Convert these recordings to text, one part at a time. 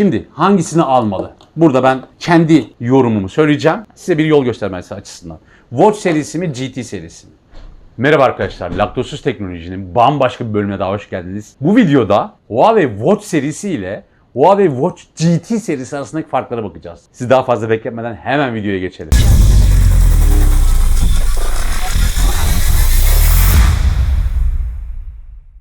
Şimdi hangisini almalı? Burada ben kendi yorumumu söyleyeceğim. Size bir yol göstermesi açısından. Watch serisi mi, GT serisi mi? Merhaba arkadaşlar, Laktosuz Teknoloji'nin bambaşka bir bölümüne daha hoş geldiniz. Bu videoda Huawei Watch serisi ile Huawei Watch GT serisi arasındaki farklara bakacağız. Siz daha fazla bekletmeden hemen videoya geçelim.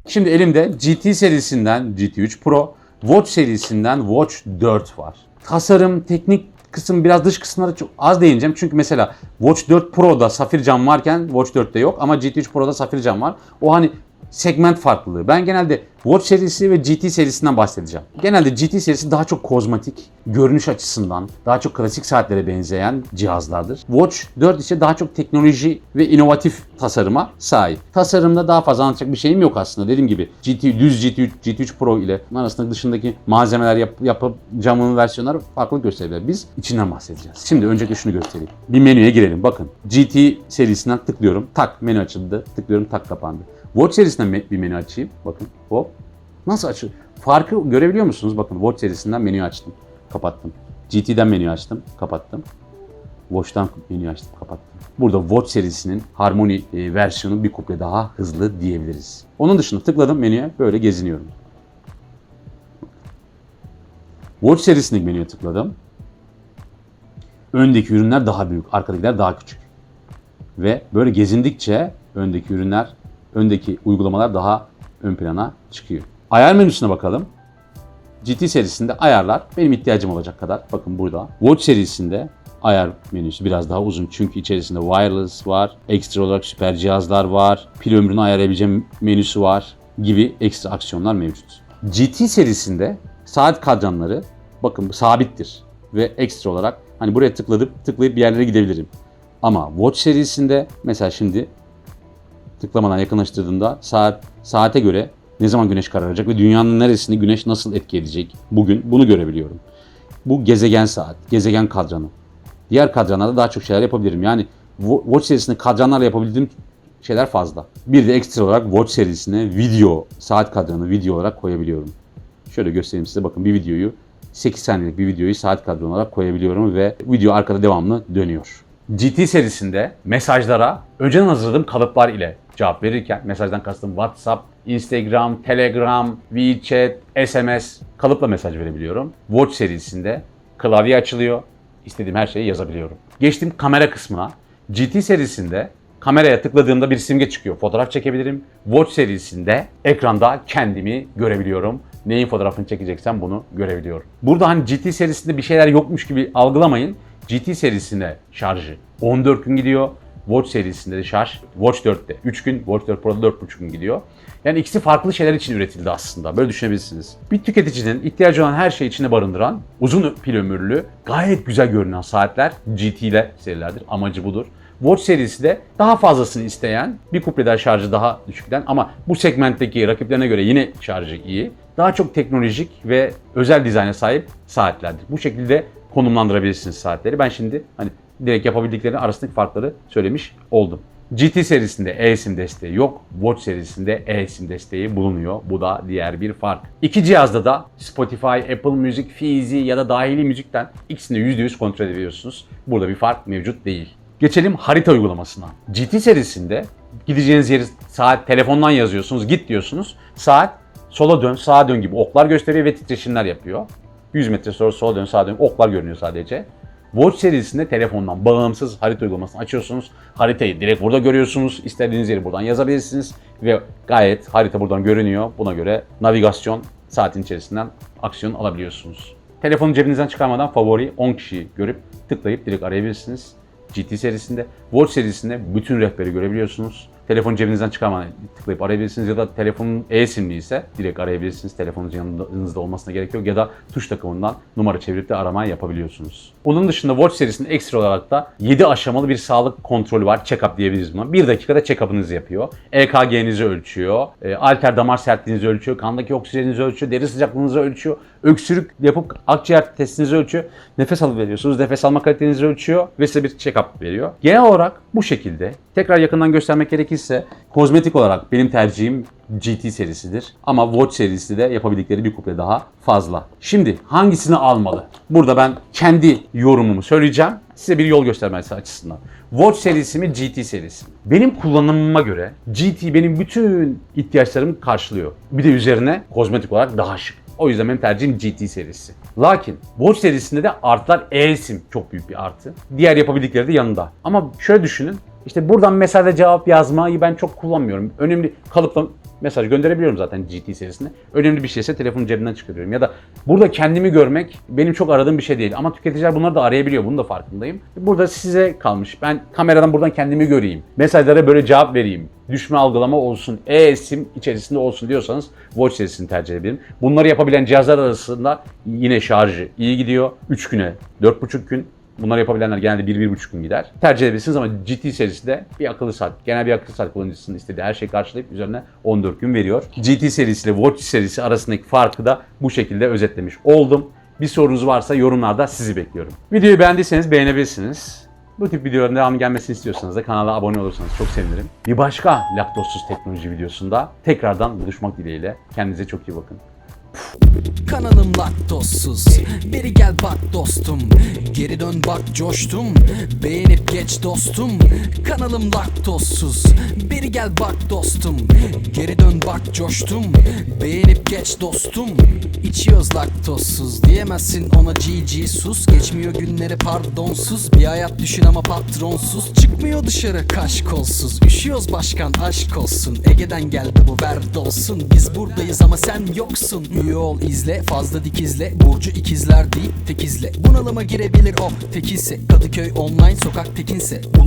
Şimdi elimde GT serisinden GT3 Pro, Watch serisinden Watch 4 var. Tasarım, teknik kısım biraz dış kısımlara çok az değineceğim. Çünkü mesela Watch 4 Pro'da safir cam varken Watch 4'te yok ama GT3 Pro'da safir cam var. O hani segment farklılığı. Ben genelde Watch serisi ve GT serisinden bahsedeceğim. Genelde GT serisi daha çok kozmetik, görünüş açısından daha çok klasik saatlere benzeyen cihazlardır. Watch 4 ise daha çok teknoloji ve inovatif tasarıma sahip. Tasarımda daha fazla anlatacak bir şeyim yok aslında. Dediğim gibi GT, düz GT3, GT3 Pro ile arasında dışındaki malzemeler yap, yapıp camının versiyonları farklılık gösterebilir. Biz içinden bahsedeceğiz. Şimdi öncelikle şunu göstereyim. Bir menüye girelim. Bakın GT serisinden tıklıyorum. Tak menü açıldı. Tıklıyorum tak kapandı. Watch serisinden bir menü açayım. Bakın hop. Nasıl açıyor? Farkı görebiliyor musunuz? Bakın Watch serisinden menü açtım. Kapattım. GT'den menü açtım. Kapattım. Watch'tan menü açtım. Kapattım. Burada Watch serisinin Harmony e, versiyonu bir kuple daha hızlı diyebiliriz. Onun dışında tıkladım menüye böyle geziniyorum. Watch serisindeki menüye tıkladım. Öndeki ürünler daha büyük, arkadakiler daha küçük. Ve böyle gezindikçe öndeki ürünler, öndeki uygulamalar daha ön plana çıkıyor. Ayar menüsüne bakalım. GT serisinde ayarlar benim ihtiyacım olacak kadar. Bakın burada. Watch serisinde ayar menüsü biraz daha uzun çünkü içerisinde wireless var, ekstra olarak süper cihazlar var, pil ömrünü ayarlayabileceğim menüsü var gibi ekstra aksiyonlar mevcut. GT serisinde saat kadranları bakın sabittir ve ekstra olarak hani buraya tıkladıp tıklayıp bir yerlere gidebilirim. Ama Watch serisinde mesela şimdi tıklamadan yakınlaştırdığımda saat saate göre ne zaman güneş kararacak ve dünyanın neresini güneş nasıl etki edecek bugün bunu görebiliyorum. Bu gezegen saat, gezegen kadranı. Diğer kadranlarda daha çok şeyler yapabilirim. Yani Watch serisinde kadranlarla yapabildiğim şeyler fazla. Bir de ekstra olarak Watch serisine video, saat kadranı video olarak koyabiliyorum. Şöyle göstereyim size bakın bir videoyu 8 saniyelik bir videoyu saat kadranı olarak koyabiliyorum ve video arkada devamlı dönüyor. GT serisinde mesajlara önceden hazırladığım kalıplar ile cevap verirken mesajdan kastım WhatsApp, Instagram, Telegram, WeChat, SMS kalıpla mesaj verebiliyorum. Watch serisinde klavye açılıyor. istediğim her şeyi yazabiliyorum. Geçtim kamera kısmına. GT serisinde kameraya tıkladığımda bir simge çıkıyor. Fotoğraf çekebilirim. Watch serisinde ekranda kendimi görebiliyorum. Neyin fotoğrafını çekeceksem bunu görebiliyorum. Burada hani GT serisinde bir şeyler yokmuş gibi algılamayın. GT serisinde şarjı 14 gün gidiyor. Watch serisinde de şarj Watch 4'te 3 gün, Watch 4 Pro'da 4,5 gün gidiyor. Yani ikisi farklı şeyler için üretildi aslında. Böyle düşünebilirsiniz. Bir tüketicinin ihtiyacı olan her şeyi içine barındıran, uzun pil ömürlü, gayet güzel görünen saatler GT ile serilerdir. Amacı budur. Watch serisi de daha fazlasını isteyen, bir kupleden şarjı daha düşükten ama bu segmentteki rakiplerine göre yine şarjı iyi. Daha çok teknolojik ve özel dizayna sahip saatlerdir. Bu şekilde konumlandırabilirsiniz saatleri. Ben şimdi hani direkt yapabildikleri arasındaki farkları söylemiş oldum. GT serisinde eSIM desteği yok. Watch serisinde eSIM desteği bulunuyor. Bu da diğer bir fark. İki cihazda da Spotify, Apple Music, Fizi ya da dahili müzikten ikisini de %100 kontrol edebiliyorsunuz. Burada bir fark mevcut değil. Geçelim harita uygulamasına. GT serisinde gideceğiniz yeri saat telefondan yazıyorsunuz, git diyorsunuz. Saat sola dön, sağa dön gibi oklar gösteriyor ve titreşimler yapıyor. 100 metre sonra sola dön, sağa dön oklar görünüyor sadece. Watch serisinde telefondan bağımsız harita uygulamasını açıyorsunuz. Haritayı direkt burada görüyorsunuz. İstediğiniz yeri buradan yazabilirsiniz. Ve gayet harita buradan görünüyor. Buna göre navigasyon saatin içerisinden aksiyon alabiliyorsunuz. Telefonu cebinizden çıkarmadan favori 10 kişiyi görüp tıklayıp direkt arayabilirsiniz. GT serisinde, Watch serisinde bütün rehberi görebiliyorsunuz. Telefonu cebinizden çıkarmadan tıklayıp arayabilirsiniz ya da telefonun e-simli ise direkt arayabilirsiniz. Telefonunuz yanınızda olmasına gerek yok ya da tuş takımından numara çevirip de arama yapabiliyorsunuz. Onun dışında Watch serisinde ekstra olarak da 7 aşamalı bir sağlık kontrolü var. Check-up diyebiliriz buna. 1 dakikada check-up'ınızı yapıyor. EKG'nizi ölçüyor. e, Alter damar sertliğinizi ölçüyor. Kandaki oksijeninizi ölçüyor. Deri sıcaklığınızı ölçüyor. Öksürük yapıp akciğer testinizi ölçüyor. Nefes alıp veriyorsunuz. Nefes alma kalitenizi ölçüyor ve size bir check-up veriyor. Genel olarak bu şekilde. Tekrar yakından göstermek gerekirse kozmetik olarak benim tercihim GT serisidir. Ama Watch serisi de yapabildikleri bir kuple daha fazla. Şimdi hangisini almalı? Burada ben kendi yorumumu söyleyeceğim. Size bir yol göstermesi açısından. Watch serisi mi GT serisi mi? Benim kullanımıma göre GT benim bütün ihtiyaçlarımı karşılıyor. Bir de üzerine kozmetik olarak daha şık. O yüzden benim tercihim GT serisi. Lakin Watch serisinde de artlar e-sim çok büyük bir artı. Diğer yapabildikleri de yanında. Ama şöyle düşünün. İşte buradan mesajda cevap yazmayı ben çok kullanmıyorum. Önemli kalıpla mesaj gönderebiliyorum zaten GT serisinde. Önemli bir şeyse telefonu cebimden çıkarıyorum. Ya da burada kendimi görmek benim çok aradığım bir şey değil. Ama tüketiciler bunları da arayabiliyor. Bunun da farkındayım. Burada size kalmış. Ben kameradan buradan kendimi göreyim. Mesajlara böyle cevap vereyim. Düşme algılama olsun. E-sim içerisinde olsun diyorsanız Watch serisini tercih edebilirim. Bunları yapabilen cihazlar arasında yine şarjı iyi gidiyor. 3 güne 4,5 gün. Bunları yapabilenler genelde 1-1,5 gün gider. Tercih edebilirsiniz ama GT serisi de bir akıllı saat, genel bir akıllı saat kullanıcısının istediği her şeyi karşılayıp üzerine 14 gün veriyor. GT serisi ile Watch serisi arasındaki farkı da bu şekilde özetlemiş oldum. Bir sorunuz varsa yorumlarda sizi bekliyorum. Videoyu beğendiyseniz beğenebilirsiniz. Bu tip videoların devamı gelmesini istiyorsanız da kanala abone olursanız çok sevinirim. Bir başka laktozsuz teknoloji videosunda tekrardan buluşmak dileğiyle. Kendinize çok iyi bakın. Kanalım laktozsuz. Beri gel bak dostum. Geri dön bak coştum. Beğenip geç dostum. Kanalım laktozsuz. Beri gel bak dostum. Geri dön bak coştum Beğenip geç dostum. İçiyoruz laktozsuz Diyemezsin ona GG sus. Geçmiyor günleri pardonsuz Bir hayat düşün ama patronsuz. Çıkmıyor dışarı kaş kolsuz Üşüyoruz başkan aşk olsun. Ege'den geldi bu ver dolsun Biz buradayız ama sen yoksun. Üye ol izle fazla dikizle Burcu ikizler deyip tekizle Bunalıma girebilir o tekilse Kadıköy online sokak tekinse